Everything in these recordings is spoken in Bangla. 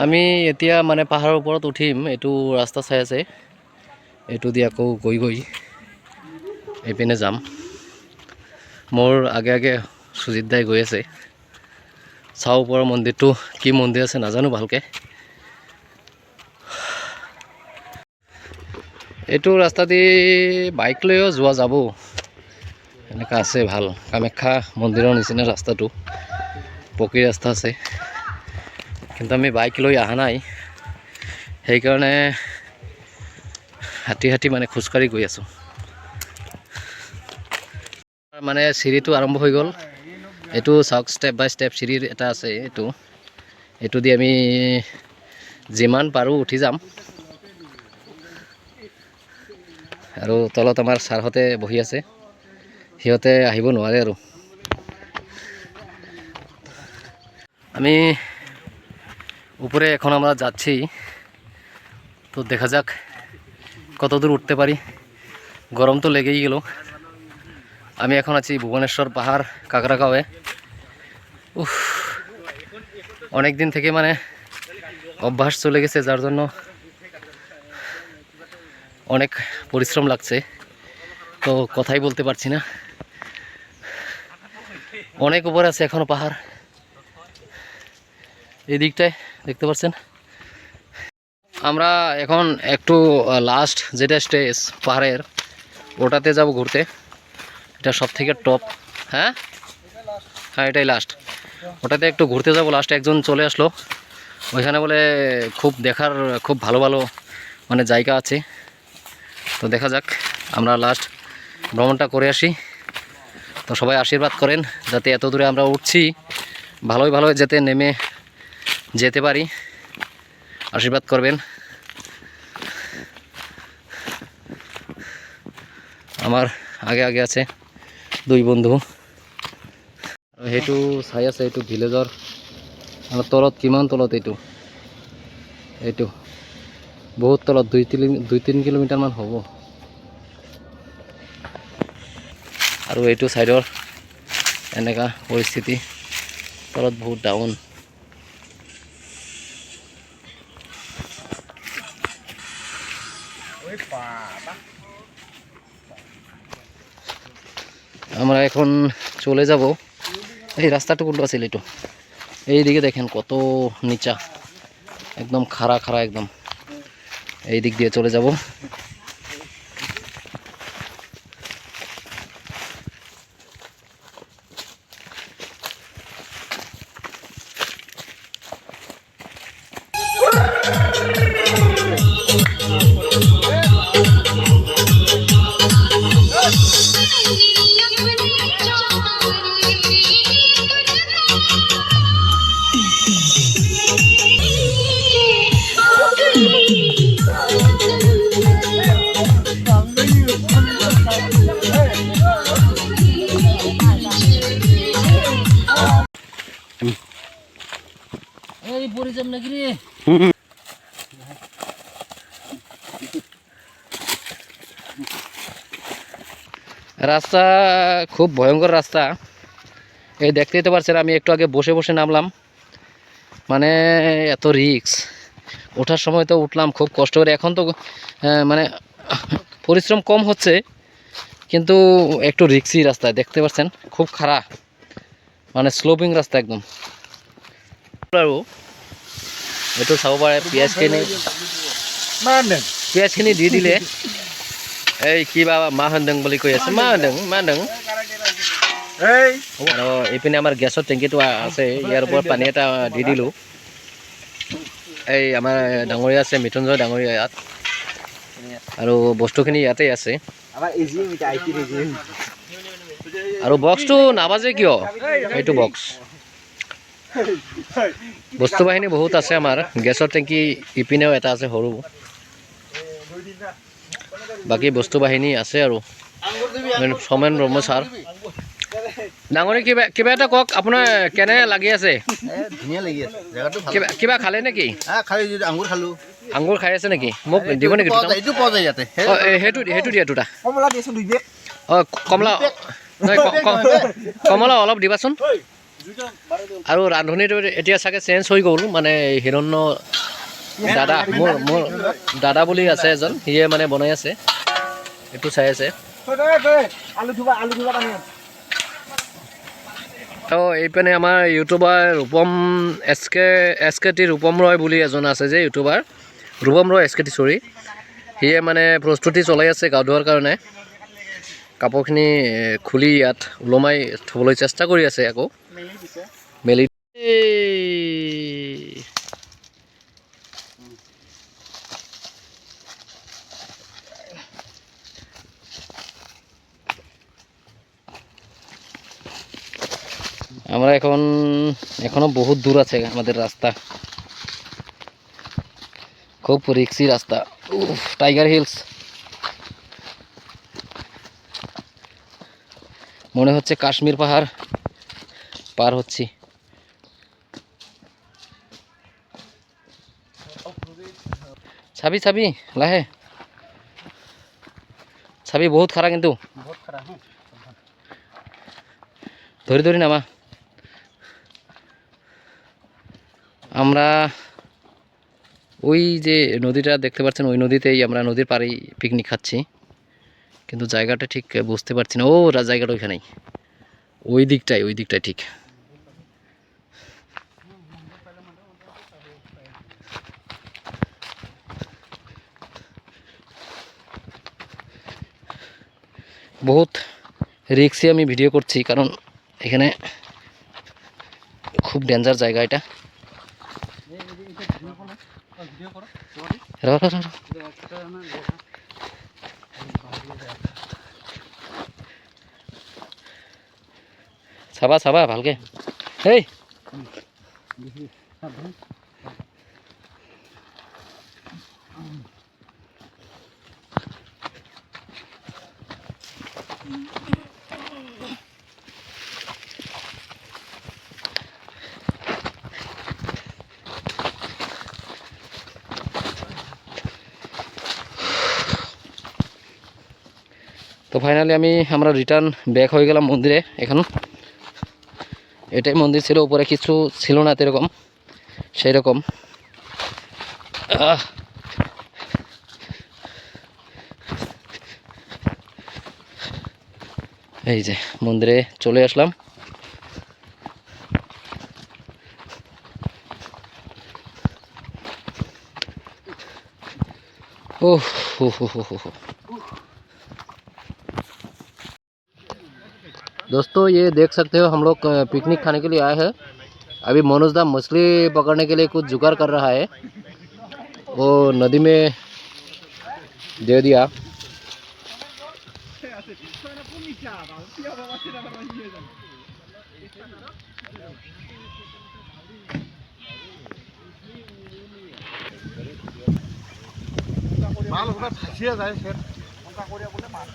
আমি এতিয়া মানে পাহাৰৰ ওপৰত উঠিম, এইটো ৰাস্তা চাই আছে। এইটো দি আকৌ গৈ গৈ এইপিনে যাম। মোৰ আগে আগে সুজিত দাই গৈ আছে। চাওঁ ওপৰৰ মন্দিৰটো, কি মন্দিৰ আছে নাজানো ভালকৈ। এইটো ৰাস্তা দি বাইক লৈও যোৱা যাব। এনেকুৱা আছে ভালো। কামাখ্যা মন্দিৰৰ নিচিনা ৰাস্তাটো। পকী ৰাস্তা আছে। কিন্তু আমি বাইক লৈ অহা নাই। সেইকাৰণে হাতী হাতী মানে খোজকাঢ়ি গৈ আছোঁ। মানে চিৰিটো আৰম্ভ হৈ গ'ল। এইটো চাওক ষ্টেপ বাই ষ্টেপ চিৰি এটা আছে এইটো। এইটো দি আমি যিমান পাৰোঁ উঠি যাম। আৰু তলত আমাৰ ছাৰহঁতে বহি আছে। সিহঁতে আহিব নোৱাৰে আৰু। আমি উপরে এখন আমরা যাচ্ছি। তো দেখা যাক কত দূর উঠতে পারি। গরম তো লেগেই গেল। আমি এখন আছি ভুবনেশ্বর পাহাড় কাকরাগাঁওয়ে উফ অনেক দিন থেকে মানে অভ্যাস চলে গেছে যার জন্য অনেক পরিশ্রম লাগছে। তো কথাই বলতে পারছি না। অনেক উপরে আছে এখনও পাহাড়। এই দিকটায় দেখতে পাচ্ছেন? আমরা এখন একটু লাস্ট যেটা স্টেজ পাহাড়ের, ওটাতে যাব ঘুরতে। এটা সব থেকে টপ হ্যাঁ? হ্যাঁ এটাই লাস্ট ওটাতে একটু ঘুরতে যাব লাস্ট একজন চলে আসলো। ওইখানে বলে খুব দেখার, খুব ভালো ভালো মানে জায়গা আছে। তো দেখা যাক, আমরা লাস্ট ভ্রমণটা করে আসি। তো সবাই আশীর্বাদ করেন, যাতে এত দূরে আমরা উঠছি। ভালোই ভালোই যাতে নেমে যেতে পারি। আশীর্বাদ করবেন। আমাৰ আগে আগে আছে দুই বন্ধু। সেইটো চাই আছে এইটো ভিলেজৰ। তলত কিমান তলত এইটো? এইটো। বহুত তলত, দুই তিনি দুই তিনি কিলোমিটাৰমান হ'ব। আৰু এইটো ছাইডৰ এনেকুৱা পৰিস্থিতি। তলত বহুত ডাউন। আমরা এখন চলে যাব। এই রাস্তাটা কোনটা আছিল এইটো এইদিকে দেখেন কত নিচা। একদম খাড়া খাড়া একদম। এই দিক দিয়ে চলে যাব। এই পড়ে যাম নাকি রে রাস্তা খুব ভয়ঙ্কর রাস্তা এই দেখতেই তো পারছেন আমি একটু আগে বসে বসে নামলাম। মানে এত রিক্স ওঠার সময় তো উঠলাম খুব কষ্ট করে। এখন তো মানে পরিশ্রম কম হচ্ছে কিন্তু একটু রিক্সি রাস্তা দেখতে পাচ্ছেন? খুব খারাপ। মানে স্লোপিং রাস্তা একদম। আৰু এইটো চাব পাৰে পিঁয়াজখিনি পিঁয়াজখিনি দি দিলে। এই কিবা মা সন্দেং বুলি কৈ আছে? মা সন্দেং মা সন্দেং আৰু এইপিনে আমাৰ গেছৰ টেংকিটো আছে ইয়াৰ ওপৰত পানী এটা দি দিলোঁ। এই আমাৰ ডাঙৰীয়া আছে মৃত্যুঞ্জয় ডাঙৰীয়া ইয়াত। আৰু বস্তুখিনি ইয়াতেই আছে। আমাৰ ইজি মিটা আইটি ইজি আৰু বক্সটো নাবাজে কিয়? এইটো বক্স। বস্তু বাহিনী বহুত আছে আমাৰ। গেছৰ টেংকি ইপিনেও এটা আছে সৰু। বাকী বস্তু বাহিনী আছে আৰু। সমেন ব্ৰহ্ম ছাৰ। ডাঙৰী কিবা কিবা এটা কওক আপোনাৰ কেনে লাগি আছে? ধুনীয়া লাগি আছে জেগাটো ভালো। কিবা কিবা খালে নেকি? খালি যদি আঙুৰ খালোঁ। আঙুৰ খাই আছে নেকি? মোক দিব নেকি এইটো পোৱা যায় ইয়াতে। সেইটো সেইটো দিয়া দুটা। কমলা দিয়াচোন দুই বেগ অঁ কমলা কমলা অলপ দিবাচোন। আৰু ৰান্ধনীটো এতিয়া চাগে চেঞ্জ হৈ গ'ল মানে হিৰণ্য দাদা মোৰ মোৰ দাদা বুলি আছে এজন সিয়ে মানে বনাই আছে। এইটো চাই আছে। আলু ধুবা আলু ধুবা আৰু এইপিনে আমাৰ YouTuber Rupam S K S K T Rupam Roy বুলি এজন আছে যে YouTuber Rupam Roy S K T চৰি সিয়ে মানে প্ৰস্তুতি চলাই আছে গা ধোৱাৰ কাৰণে। কাপোৰখিনি খুলি ইয়াত ওলমাই থ'বলৈ চেষ্টা কৰি আছে আকৌ। মেলি আমরা এখন এখনও বহুত দূর আছে আমাদের রাস্তা। খুব রিক্সি রাস্তা। উফ টাইগার হিলস মনে হচ্ছে কাশ্মীর পাহাড় পার হচ্ছি। ছাবি ছাবি লাহে। ছাবি বহুত খারা কিন্তু। খারাপ হ্যাঁ ধরে ধরি নামা। আমরা ওই যে নদীটা দেখতে পাচ্ছেন, ওই নদীতেই আমরা নদীর পাড়েই পিকনিক খাচ্ছি। কিন্তু জায়গাটা ঠিক বুঝতে পারছি না। ও জায়গাটা ওইখানেই। ওই দিকটাই ওই দিকটাই ঠিক। বহুত রিক্সে আমি ভিডিও করছি, কারণ এখানে খুব ডেঞ্জার জায়গা এটা। চাবা চাবা ভালকে। এই তো ফাইনালি আমি, আমরা রিটার্ন ব্যাক হয়ে গেলাম মন্দিরে এখন। এটাই মন্দির ছিল, উপরে কিছু ছিল না এরকম সেই রকম এই যে, মন্দিরে চলে আসলাম। ওহ হো হো হো হো दोस्तों ये देख सकते हो हम लोग अ, पिकनिक खाने के लिए आए हैं अभी मनोज दा मछली पकड़ने के लिए कुछ जुगाड़ कर रहा है वो नदी में दे दिया মাল ওটা ফাঁসিয়ে যায় সে ওটা করে বলে মাছ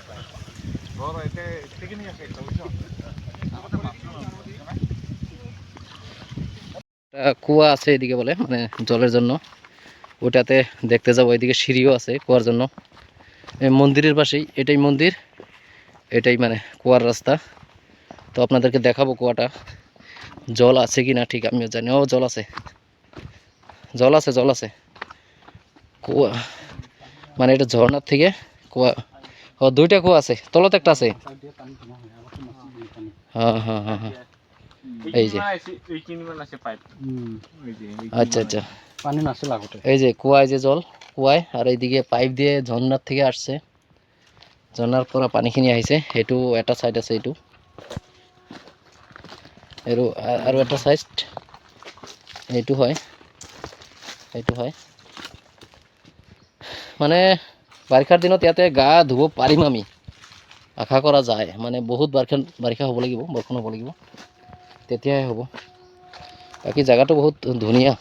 কুয়া আছে এদিকে বলে মানে জলের জন্য। ওটাতে দেখতে যাব, এদিকে সিঁড়িও আছে কুয়ার জন্য। মন্দিরের পাশেই, এটাই মন্দির, এটাই মানে কুয়ার রাস্তা। তো আপনাদেরকে দেখাবো কুয়াটা। জল আছে কি না ঠিক আমিও জানি, ও জল আছে। জল আছে জল আছে। কুয়া মানে এটা ঝর্ণার থেকে কুয়া ও দুইটা কুয়া আছে তলত একটা আছে। হ্যাঁ হ্যাঁ হ্যাঁ হ্যাঁ। এই যে। আচ্ছা আচ্ছা। পানি নাছিল আগতে। এই যে কুয়ায় যে জল কুয়ায় আর এইদিকে পাইপ দিয়ে ঝর্ণার থেকে আসছে। ঝৰ্ণাৰ পৰা পানীখিনি আহিছে সেইটো এটা ছাইড আছে এইটো। আৰু আৰু এটা ছাইড এইটো হয়। এইটো হয়। মানে বাৰিষাৰ দিনত ইয়াতে গা ধুব পাৰিম আমি। আশা কৰা যায়। মানে বহুত বাৰিষা বাৰিষা হ'ব লাগিব, বৰষুণ হ'ব লাগিব। তেতিয়াহে হ'ব। বাকী জেগাটো বহুত ধুনীয়া।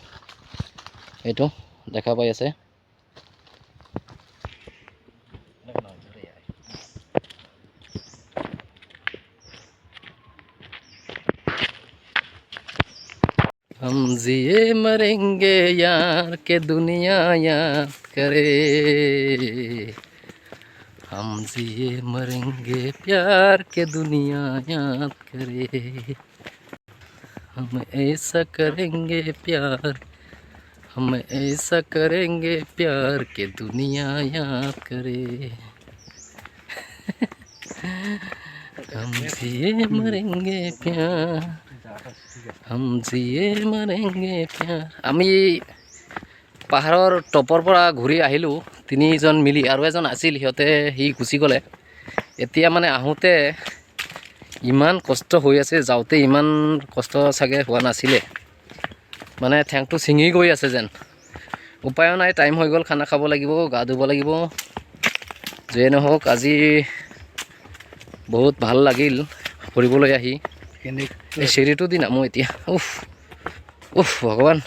এইটো দেখা পাই আছে। जिए मरेंगे यार, के दुनिया याद करे। हम जिए मरेंगे प्यार, के दुनिया याद करे। हम ऐसा करेंगे प्यार, हम ऐसा करेंगे प्यार, के दुनिया याद करे। हम जिए मरेंगे प्यार। মরেংগে আমি পাহাৰৰ টপৰ পৰা ঘূৰি আহিলোঁ, তিনিজন মিলি। আৰু এজন আছিল, সিহঁতে, সি গুচি গ'লে। এতিয়া মানে আহোঁতে ইমান কষ্ট হৈ আছে, যাওঁতে ইমান কষ্ট চাগে হোৱা নাছিলে। মানে ঠেংটো ছিঙি গৈ আছে যেন। উপায়ো নাই, টাইম হৈ গ'ল, খানা খাব লাগিব, গা ধুব লাগিব। যিয়ে নহওক, আজি বহুত ভালো লাগিল ফুৰিবলৈ আহি। এই চিৰিটো দি নামো এতিয়া উফ উফ ভগৱান